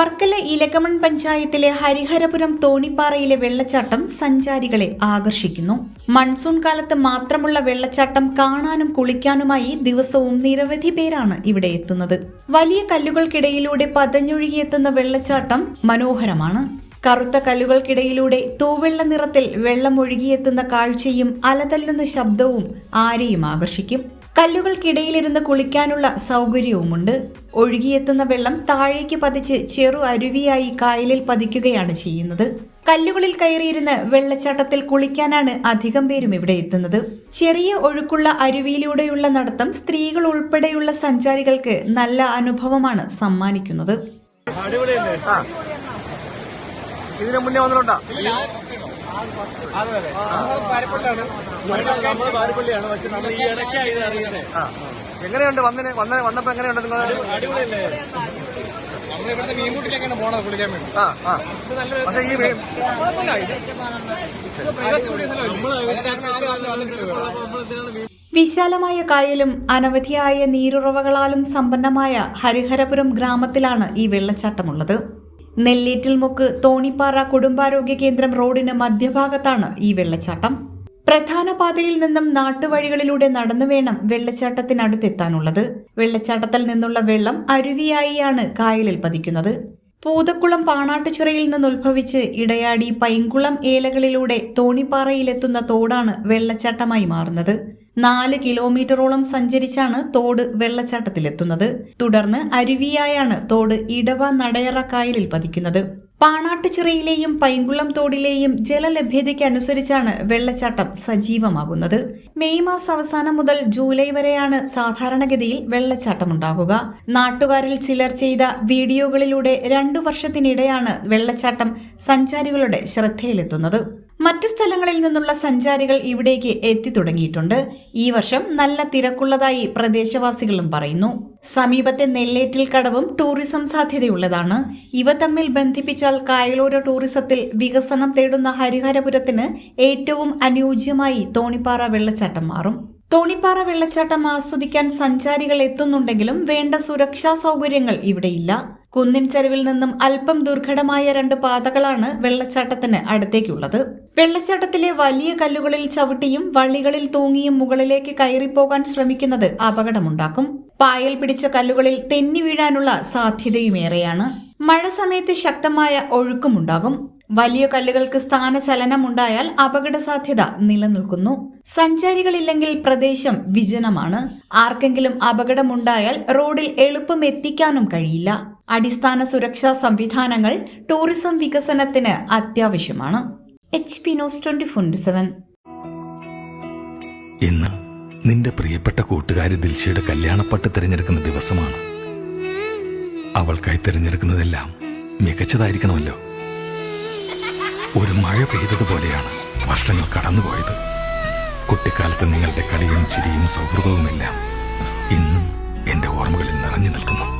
വർക്കല ഇലക്കമൺ പഞ്ചായത്തിലെ ഹരിഹരപുരം തോണിപ്പാറയിലെ വെള്ളച്ചാട്ടം സഞ്ചാരികളെ ആകർഷിക്കുന്നു. മൺസൂൺ കാലത്ത് മാത്രമുള്ള വെള്ളച്ചാട്ടം കാണാനും കുളിക്കാനുമായി ദിവസവും നിരവധി പേരാണ് ഇവിടെ എത്തുന്നത്. വലിയ കല്ലുകൾക്കിടയിലൂടെ പതഞ്ഞൊഴുകിയെത്തുന്ന വെള്ളച്ചാട്ടം മനോഹരമാണ്. കറുത്ത കല്ലുകൾക്കിടയിലൂടെ തൂവെള്ള നിറത്തിൽ വെള്ളം ഒഴുകിയെത്തുന്ന കാഴ്ചയും അലതല്ലുന്ന ശബ്ദവും ആരെയും ആകർഷിക്കും. കല്ലുകൾക്കിടയിലിരുന്ന് കുളിക്കാനുള്ള സൗകര്യവുമുണ്ട്. ഒഴുകിയെത്തുന്ന വെള്ളം താഴേക്ക് പതിച്ച് ചെറു അരുവിയായി കായലിൽ പതിക്കുകയാണ് ചെയ്യുന്നത്. കല്ലുകളിൽ കയറിയിരുന്ന് വെള്ളച്ചാട്ടത്തിൽ കുളിക്കാനാണ് അധികം പേരും ഇവിടെ എത്തുന്നത്. ചെറിയ ഒഴുക്കുള്ള അരുവിയിലൂടെയുള്ള നടത്തം സ്ത്രീകൾ ഉൾപ്പെടെയുള്ള സഞ്ചാരികൾക്ക് നല്ല അനുഭവമാണ് സമ്മാനിക്കുന്നത്. ഇതിനു മുന്നേ പാരിപ്പള്ളിയാണ് പക്ഷെ നമ്മൾ ഈ അറിയുന്നത് എങ്ങനെയുണ്ട് വന്നിന് വന്ന വന്നപ്പോ എങ്ങനെയുണ്ട് നിങ്ങൾ നമ്മൾ പോണത് ഈ വിശാലമായ കായലും അനവധിയായ നീരുറവകളാലും സമ്പന്നമായ ഹരിഹരപുരം ഗ്രാമത്തിലാണ് ഈ വെള്ളച്ചാട്ടമുള്ളത്. നെല്ലേറ്റിൽ മുക്ക് തോണിപ്പാറ കുടുംബാരോഗ്യ കേന്ദ്രം റോഡിന് മധ്യഭാഗത്താണ് ഈ വെള്ളച്ചാട്ടം. പ്രധാന പാതയിൽ നിന്നും നാട്ടുവഴികളിലൂടെ നടന്നു വേണം വെള്ളച്ചാട്ടത്തിനടുത്തെത്താനുള്ളത്. വെള്ളച്ചാട്ടത്തിൽ നിന്നുള്ള വെള്ളം അരുവിയായിയാണ് കായലിൽ പതിക്കുന്നത്. പൂതക്കുളം പാണാട്ടുചിറയിൽ നിന്ന് ഉത്ഭവിച്ച് ഇടയാടി പൈങ്കുളം ഏലകളിലൂടെ തോണിപ്പാറയിലെത്തുന്ന തോടാണ് വെള്ളച്ചാട്ടമായി മാറുന്നത്. നാല് കിലോമീറ്ററോളം സഞ്ചരിച്ചാണ് തോട് വെള്ളച്ചാട്ടത്തിലെത്തുന്നത്. തുടർന്ന് അരുവിയായാണ് തോട് ഇടവ നടയറ കായലിൽ പതിക്കുന്നത്. പാണാട്ടുചിറയിലെയും പൈങ്കുളം തോടിലെയും ജലലഭ്യതയ്ക്കനുസരിച്ചാണ് വെള്ളച്ചാട്ടം സജീവമാകുന്നത്. മെയ് മാസം അവസാനം മുതൽ ജൂലൈ വരെയാണ് സാധാരണഗതിയിൽ വെള്ളച്ചാട്ടമുണ്ടാകുക. നാട്ടുകാരിൽ ചിലർ ചെയ്ത വീഡിയോകളിലൂടെ രണ്ടു വർഷത്തിനിടെയാണ് വെള്ളച്ചാട്ടം സഞ്ചാരികളുടെ ശ്രദ്ധയിലെത്തുന്നത്. മറ്റു സ്ഥലങ്ങളിൽ നിന്നുള്ള സഞ്ചാരികൾ ഇവിടേക്ക് എത്തി തുടങ്ങിയിട്ടുണ്ട്. ഈ വർഷം നല്ല തിരക്കുള്ളതായി പ്രദേശവാസികളും പറയുന്നു. സമീപത്തെ നെല്ലേറ്റിൽ കടവും ടൂറിസം സാധ്യതയുള്ളതാണ്. ഇവ തമ്മിൽ ബന്ധിപ്പിച്ചാൽ കായലോര ടൂറിസത്തിൽ വികസനം തേടുന്ന ഹരിഹരപുരത്തിന് ഏറ്റവും അനുയോജ്യമായി തോണിപ്പാറ വെള്ളച്ചാട്ടം മാറും. തോണിപ്പാറ വെള്ളച്ചാട്ടം ആസ്വദിക്കാൻ സഞ്ചാരികൾ എത്തുന്നുണ്ടെങ്കിലും വേണ്ട സുരക്ഷാ സൗകര്യങ്ങൾ ഇവിടെയില്ല. കുന്നിൻ ചരിവിൽ നിന്നും അല്പം ദുർഘടമായ രണ്ട് പാതകളാണ് വെള്ളച്ചാട്ടത്തിന് അടുത്തേക്കുള്ളത്. വെള്ളച്ചാട്ടത്തിലെ വലിയ കല്ലുകളിൽ ചവിട്ടിയും വള്ളികളിൽ തൂങ്ങിയും മുകളിലേക്ക് കയറിപ്പോകാൻ ശ്രമിക്കുന്നത് അപകടമുണ്ടാക്കും. പായൽ പിടിച്ച കല്ലുകളിൽ തെന്നി വീഴാനുള്ള സാധ്യതയുമേറെയാണ്. മഴ സമയത്ത് ശക്തമായ ഒഴുക്കുമുണ്ടാകും. വലിയ കല്ലുകൾക്ക് സ്ഥാനചലനമുണ്ടായാൽ അപകട സാധ്യത നിലനിൽക്കുന്നു. സഞ്ചാരികളില്ലെങ്കിൽ പ്രദേശം വിജനമാണ്. ആർക്കെങ്കിലും അപകടമുണ്ടായാൽ റോഡിൽ എളുപ്പം എത്തിക്കാനും കഴിയില്ല. അടിസ്ഥാന സുരക്ഷാ സംവിധാനങ്ങൾ ടൂറിസം വികസനത്തിന് അത്യാവശ്യമാണ്. H P news twenty four seven. ഇന്ന് നിന്റെ പ്രിയപ്പെട്ട കൂട്ടുകാരി ദിൽഷയുടെ കല്യാണപ്പട്ട് തിരഞ്ഞെടുക്കുന്ന ദിവസമാണ്. അവൾക്കായി തിരഞ്ഞെടുക്കുന്നതെല്ലാം മികച്ചതായിരിക്കണമല്ലോ. ഒരു മഴ പെയ്തതുപോലെയാണ് വർഷങ്ങൾ കടന്നുപോയത്. കുട്ടിക്കാലത്ത് നിങ്ങളുടെ കളിയും ചിരിയും സൗഹൃദവുമെല്ലാം ഇന്നും എന്റെ ഓർമ്മകളിൽ നിറഞ്ഞു നിൽക്കുന്നു.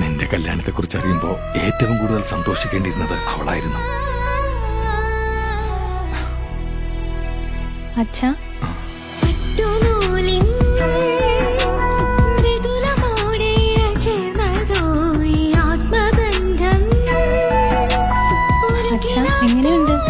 നിന്റെ കല്യാണത്തെ കുറിച്ച് അറിയുമ്പോ ഏറ്റവും കൂടുതൽ സന്തോഷിക്കേണ്ടിയിരുന്നത് അവളായിരുന്നു. അച്ഛാ എങ്ങനെയുണ്ട്?